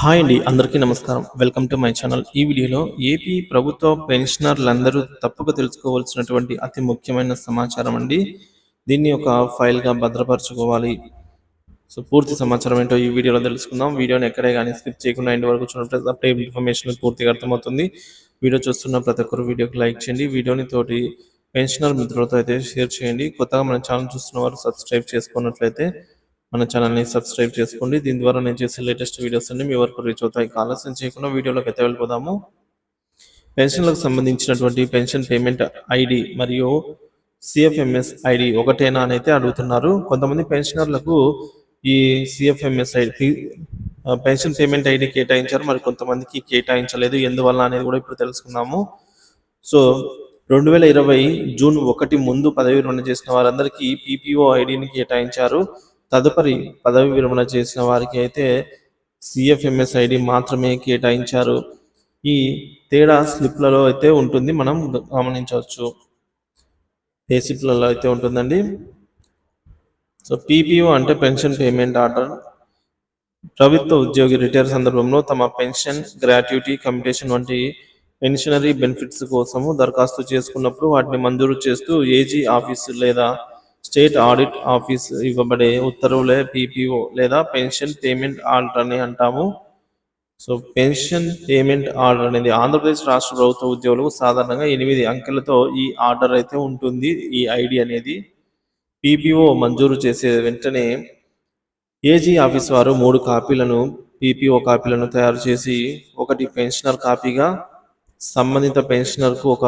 Hi అండి అందరికీ నమస్కారం. Welcome to my channel. ఈ వీడియోలో ఏపీ ప్రభుత్వ పెన్షనర్లందరూ తప్పక తెలుసుకోవాల్సినటువంటి అతి ముఖ్యమైన సమాచారం అండి. దీన్ని ఒక ఫైల్గా భద్రపరచుకోవాలి. సో పూర్తి సమాచారం ఏంటో ఈ వీడియోలో తెలుసుకుందాం. వీడియోని ఎక్కడే కానీ స్కిప్ చేయకుండా ఇంటి వరకు చూడటం అప్పుడే ఇన్ఫర్మేషన్ పూర్తిగా అర్థమవుతుంది. వీడియో చూస్తున్న ప్రతి ఒక్కరు వీడియోకి లైక్ చేయండి. వీడియోని తోటి పెన్షనర్ మిత్రులతో అయితే షేర్ చేయండి. కొత్తగా మన ఛానల్ చూస్తున్న వారు సబ్స్క్రైబ్ చేసుకున్నట్లయితే మన ఛానల్ని సబ్స్క్రైబ్ చేసుకోండి. దీని ద్వారా నేను చేసే లేటెస్ట్ వీడియోస్ అన్ని మీ వరకు రీచ్ అవుతాయి. ఆలస్యం చేయకుండా వీడియోలోకి అయితే వెళ్ళిపోదాము. పెన్షన్లకు సంబంధించినటువంటి పెన్షన్ పేమెంట్ ఐడి మరియు సిఎఫ్ఎంఎస్ ఐడి ఒకటేనా అని అయితే అడుగుతున్నారు. కొంతమంది పెన్షనర్లకు ఈ CFMS ID pension payment ID కేటాయించారు. మరి కొంతమందికి కేటాయించలేదు. ఎందువల్ల అనేది కూడా ఇప్పుడు తెలుసుకుందాము. సో రెండు వేల ఇరవై జూన్ ఒకటి ముందు పదవి విరమణ చేసిన వారందరికీ పీపీఓ ఐడిని కేటాయించారు. తదుపరి పదవి విరమణ చేసిన వారికి అయితే సిఎఫ్ఎంఎస్ ఐడి మాత్రమే కేటాయించారు. ఈ తేడా స్లిప్లలో అయితే ఉంటుంది మనం గమనించవచ్చు. ఏ స్లిప్లలో అయితే ఉంటుందండి. సో పీపీఓ అంటే పెన్షన్ పేమెంట్ ఆర్డర్. ప్రభుత్వ ఉద్యోగి రిటైర్ సందర్భంలో తమ పెన్షన్ గ్రాట్యుటీ కమ్యూటేషన్ వంటి పెన్షనరీ బెనిఫిట్స్ కోసము దరఖాస్తు చేసుకున్నప్పుడు వాటిని మంజూరు చేస్తూ ఏజీ ఆఫీసు లేదా స్టేట్ ఆడిట్ ఆఫీస్ ఇవ్వబడే ఉత్తర్వులే పీపీఓ లేదా పెన్షన్ పేమెంట్ ఆర్డర్ అని అంటాము. సో పెన్షన్ పేమెంట్ ఆర్డర్ అనేది ఆంధ్రప్రదేశ్ రాష్ట్ర ప్రభుత్వ ఉద్యోగులకు సాధారణంగా ఎనిమిది అంకెలతో ఈ ఆర్డర్ అయితే ఉంటుంది ఈ ఐడి అనేది. పీపీఓ మంజూరు చేసే వెంటనే ఏజీ ఆఫీస్ వారు మూడు కాపీలను పీపీఓ కాపీలను తయారు చేసి ఒకటి పెన్షనర్ కాపీగా సంబంధిత పెన్షనర్కు ఒక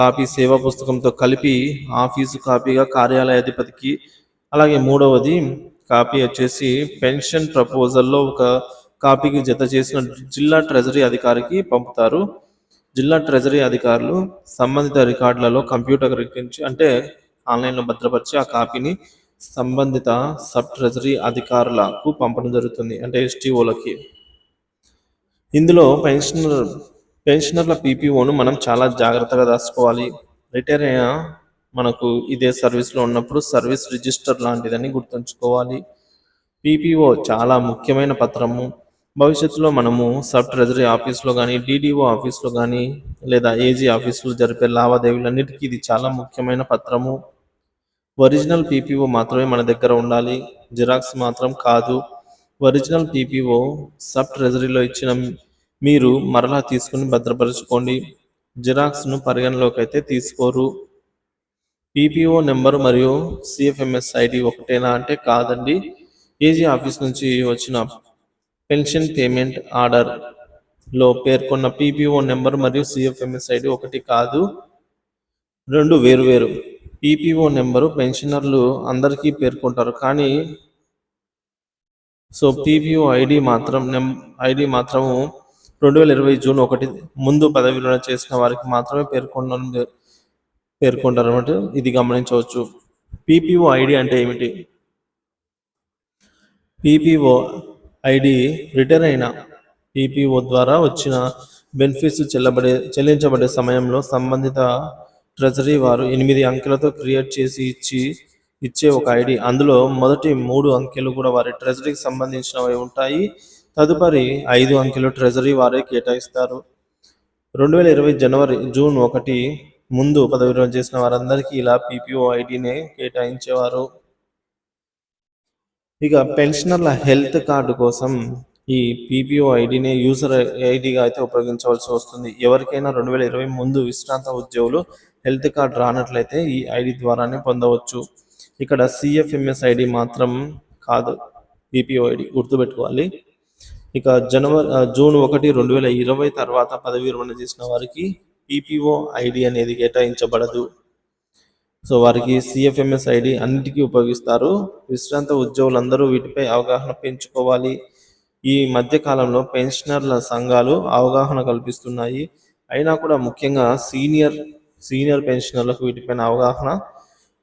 కాపీ సేవా పుస్తకంతో కలిపి ఆఫీసు కాపీగా కార్యాలయాధిపతికి అలాగే మూడవది కాపీ వచ్చేసి పెన్షన్ ప్రపోజల్లో ఒక కాపీకి జత చేసిన జిల్లా ట్రెజరీ అధికారికి పంపుతారు. జిల్లా ట్రెజరీ అధికారులు సంబంధిత రికార్డులలో కంప్యూటర్ అంటే ఆన్లైన్లో భద్రపరిచి ఆ కాపీని సంబంధిత సబ్ ట్రెజరీ అధికారులకు పంపడం జరుగుతుంది అంటే ఎస్టీఓలకి ఇందులో పెన్షనర్ పెన్షనర్ల పీపీఓను మనం చాలా జాగ్రత్తగా దాచుకోవాలి. రిటైర్ అయిన మనకు ఇదే సర్వీస్లో ఉన్నప్పుడు సర్వీస్ రిజిస్టర్ లాంటిదని గుర్తుంచుకోవాలి. పీపీఓ చాలా ముఖ్యమైన పత్రము. భవిష్యత్తులో మనము సబ్ ట్రెజరీ ఆఫీస్లో కానీ డీడీఓ ఆఫీస్లో కానీ లేదా ఏజీ ఆఫీసులో జరిపే లావాదేవీలన్నిటికీ ఇది చాలా ముఖ్యమైన పత్రము. ఒరిజినల్ పీపీఓ మాత్రమే మన దగ్గర ఉండాలి. జిరాక్స్ మాత్రం కాదు. ఒరిజినల్ పీపీఓ సబ్ ట్రెజరీలో ఇచ్చిన మీరు మరలా తీసుకుని భద్రపరచుకోండి. జిరాక్స్ను పరిగణలోకి అయితే తీసుకోరు. పీపీఓ నెంబర్ మరియు సిఎఫ్ఎంఎస్ ఐడి ఒకటేనా అంటే కాదండి. ఏజీ ఆఫీస్ నుంచి వచ్చిన పెన్షన్ పేమెంట్ ఆర్డర్లో పేర్కొన్న పీపీఓ నెంబర్ మరియు సిఎఫ్ఎంఎస్ ఐడి ఒకటి కాదు. రెండు వేరు వేరు. పీపీఓ నెంబరు పెన్షనర్లు అందరికీ పేర్కొంటారు. కానీ సో పీపీఓ ఐడి మాత్రం నెం ఐడి మాత్రము రెండు వేల ఇరవై జూన్ ఒకటి ముందు పదవి విరమణ చేసిన వారికి మాత్రమే పేర్కొనడం పేర్కొంటారు అన్నమాట ఇది గమనించవచ్చు. పీపీఓ ఐడి అంటే ఏమిటి? పీపీఓ ఐడి రిటైర్ అయిన పీపీఓ ద్వారా వచ్చిన బెనిఫిట్స్ చెల్లబడే చెల్లించబడే సమయంలో సంబంధిత ట్రెజరీ వారు ఎనిమిది అంకెలతో క్రియేట్ చేసి ఇచ్చి ఇచ్చే ఒక ఐడి. అందులో మొదటి మూడు అంకెలు కూడా వారి ట్రెజరీకి సంబంధించినవి ఉంటాయి. తదుపరి ఐదు అంకెలు ట్రెజరీ వారే కేటాయిస్తారు. రెండు వేల ఇరవై జనవరి జూన్ ఒకటి ముందు పదవి రోజు చేసిన వారందరికీ ఇలా పీపీఓ ఐడినే కేటాయించేవారు. ఇక పెన్షనర్ల హెల్త్ కార్డు కోసం ఈ పీపీఓ ఐడిని యూజర్ ఐడిగా అయితే ఉపయోగించవలసి వస్తుంది. ఎవరికైనా రెండు వేల ఇరవై ముందు విశ్రాంత ఉద్యోగులు హెల్త్ కార్డు రానట్లయితే ఈ ఐడి ద్వారానే పొందవచ్చు. ఇక్కడ సిఎఫ్ఎంఎస్ ఐడి మాత్రం కాదు. పీపీఓ ఐడి గుర్తుపెట్టుకోవాలి. ఇక జనవరి జూన్ ఒకటి రెండు వేల ఇరవై తర్వాత పదవి విరమణ చేసిన వారికి పీపీఓ ఐడి అనేది కేటాయించబడదు. సో వారికి సిఎఫ్ఎంఎస్ ఐడి అన్నిటికీ ఉపయోగిస్తారు. విశ్రాంత ఉద్యోగులందరూ వీటిపై అవగాహన పెంచుకోవాలి. ఈ మధ్య కాలంలో పెన్షనర్ల సంఘాలు అవగాహన కల్పిస్తున్నాయి. అయినా కూడా ముఖ్యంగా సీనియర్ సీనియర్ పెన్షనర్లకు వీటిపైన అవగాహన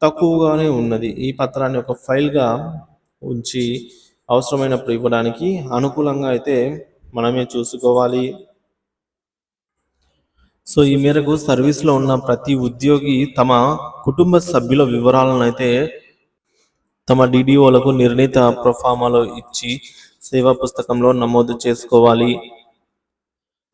తక్కువగానే ఉన్నది. ఈ పత్రాన్ని ఒక ఫైల్గా ఉంచి అవసరమైనప్పుడు ఇవ్వడానికి అనుకూలంగా అయితే మనమే చూసుకోవాలి. సో ఈ మేరకు సర్వీస్లో ఉన్న ప్రతి ఉద్యోగి తమ కుటుంబ సభ్యుల వివరాలను అయితే తమ డిడిఓలకు నిర్ణీత ప్రొఫామాలో ఇచ్చి సేవా పుస్తకంలో నమోదు చేసుకోవాలి.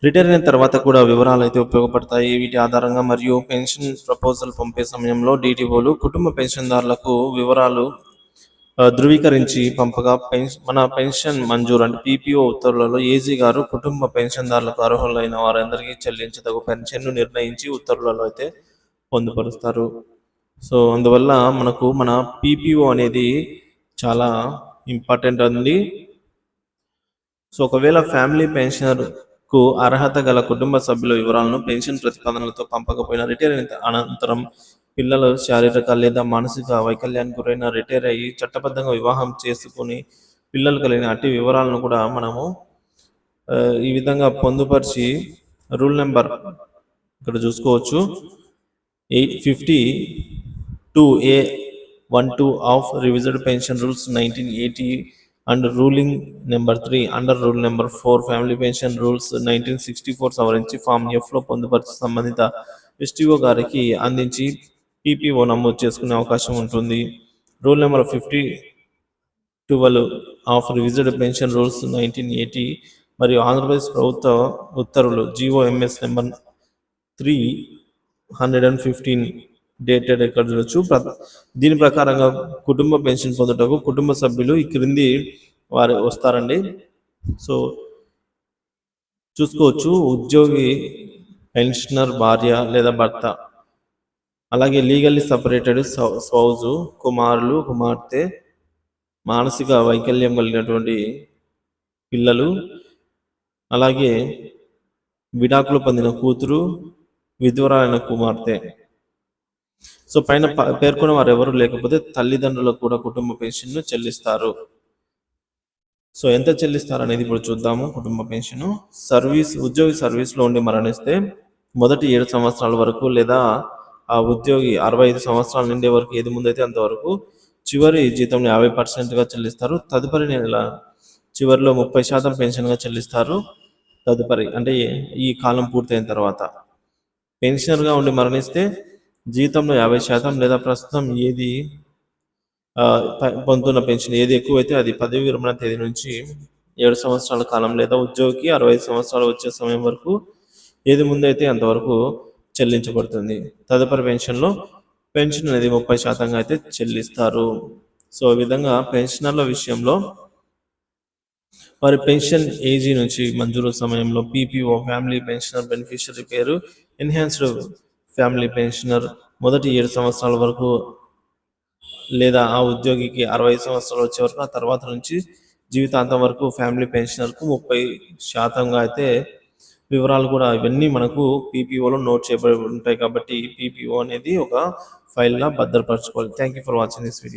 రిటైర్ అయిన తర్వాత కూడా వివరాలు అయితే ఉపయోగపడతాయి. వీటి ఆధారంగా మరియు పెన్షన్ ప్రపోజల్ పంపే సమయంలో డిడిఓలు కుటుంబ పెన్షన్దారులకు వివరాలు ధృవీకరించి పంపగా పెన్షన్ మన పెన్షన్ మంజూరు అంటే పీపీఓ ఉత్తర్వులలో ఏజీ గారు కుటుంబ పెన్షన్దారులకు అర్హులైన వారందరికీ చెల్లించదగు పెన్షన్ను నిర్ణయించి ఉత్తర్వులలో అయితే పొందుపరుస్తారు. సో అందువల్ల మనకు మన పీపీఓ అనేది చాలా ఇంపార్టెంట్ అండి. సో ఒకవేళ ఫ్యామిలీ పెన్షనర్కు అర్హత గల కుటుంబ సభ్యుల వివరాలను పెన్షన్ ప్రతిపాదనలతో పంపకపోయిన రిటైర్ అయిన అనంతరం పిల్లలు శారీరక లేదా మానసిక వైకల్యానికి గురైన రిటైర్ అయ్యి చట్టబద్ధంగా వివాహం చేసుకుని పిల్లలు కలిగిన అట్టి వివరాలను కూడా మనము ఈ విధంగా పొందుపరిచి రూల్ నెంబర్ ఇక్కడ చూసుకోవచ్చు. Eight fifty two A one two of revised pension rules nineteen eighty and ruling number three under rule number four family pension rules nineteen sixty four సవరించి ఫామ్ ఎఫ్లో పొందుపరిచి సంబంధిత ఎస్టీఓ గారికి అందించి పీపీఓ నమోదు చేసుకునే అవకాశం ఉంటుంది. Rule number fifty twelve of revised pension rules nineteen eighty మరియు ఆంధ్రప్రదేశ్ ప్రభుత్వ ఉత్తర్వులు GOMS number three hundred and fifteen dated ఎక్కడ చూడొచ్చు. ప్ర- దీని ప్రకారంగా కుటుంబ పెన్షన్ పొందుటకు కుటుంబ సభ్యులు ఈ క్రింది వారు వస్తారండి. సో చూసుకోవచ్చు. ఉద్యోగి పెన్షనర్ భార్య లేదా భర్త అలాగే లీగల్లీ సపరేటెడ్ సౌజు కుమారులు కుమార్తె మానసిక వైకల్యం కలిగినటువంటి పిల్లలు అలాగే విడాకులు పొందిన కూతురు విధువరాలైన కుమార్తె. సో పైన పేర్కొన్న వారు ఎవరు లేకపోతే తల్లిదండ్రులకు కూడా కుటుంబ పెన్షన్ను చెల్లిస్తారు. సో ఎంత చెల్లిస్తారు అనేది ఇప్పుడు చూద్దాము. కుటుంబ పెన్షన్ సర్వీస్ ఉద్యోగి సర్వీస్లో ఉండి మరణిస్తే మొదటి ఏడు సంవత్సరాల వరకు లేదా ఆ ఉద్యోగి అరవై ఐదు సంవత్సరాలు నిండే వరకు ఏది ముందైతే అంతవరకు చివరి జీతంలో యాభై పర్సెంట్గా చెల్లిస్తారు. తదుపరి నెల చివరిలో ముప్పై శాతం పెన్షన్గా చెల్లిస్తారు. తదుపరి అంటే ఈ- కాలం పూర్తయిన తర్వాత పెన్షనర్గా ఉండి మరణిస్తే జీతంలో యాభై శాతం లేదా ప్రస్తుతం ఏది పొందుతున్న పెన్షన్ ఏది ఎక్కువైతే అది పదవి విరమణ తేదీ నుంచి ఏడు సంవత్సరాల కాలం లేదా ఉద్యోగికి అరవై ఐదు సంవత్సరాలు వచ్చే సమయం వరకు ఏది ముందైతే అంతవరకు చెల్లించబడుతుంది. తదుపరి పెన్షన్లో పెన్షన్ అనేది ముప్పై శాతంగా అయితే చెల్లిస్తారు. సో ఈ విధంగా పెన్షనర్ల విషయంలో వారి పెన్షన్ ఏజీ నుంచి మంజూరు సమయంలో పీపీఓ ఫ్యామిలీ పెన్షనర్ బెనిఫిషియరీ పేరు ఎన్హాన్స్డ్ ఫ్యామిలీ పెన్షనర్ మొదటి ఏడు సంవత్సరాల వరకు లేదా ఆ ఉద్యోగికి అరవై సంవత్సరాలు వచ్చే వరకు ఆ తర్వాత నుంచి జీవితాంతం వరకు ఫ్యామిలీ పెన్షనర్కు ముప్పై శాతంగా అయితే వివరాలు కూడా ఇవన్నీ మనకు పీపీఓలో నోట్ చేయబడి ఉంటాయి కాబట్టి పీపీఓ అనేది ఒక ఫైల్గా భద్రపరచుకోవాలి. Thank you for watching this video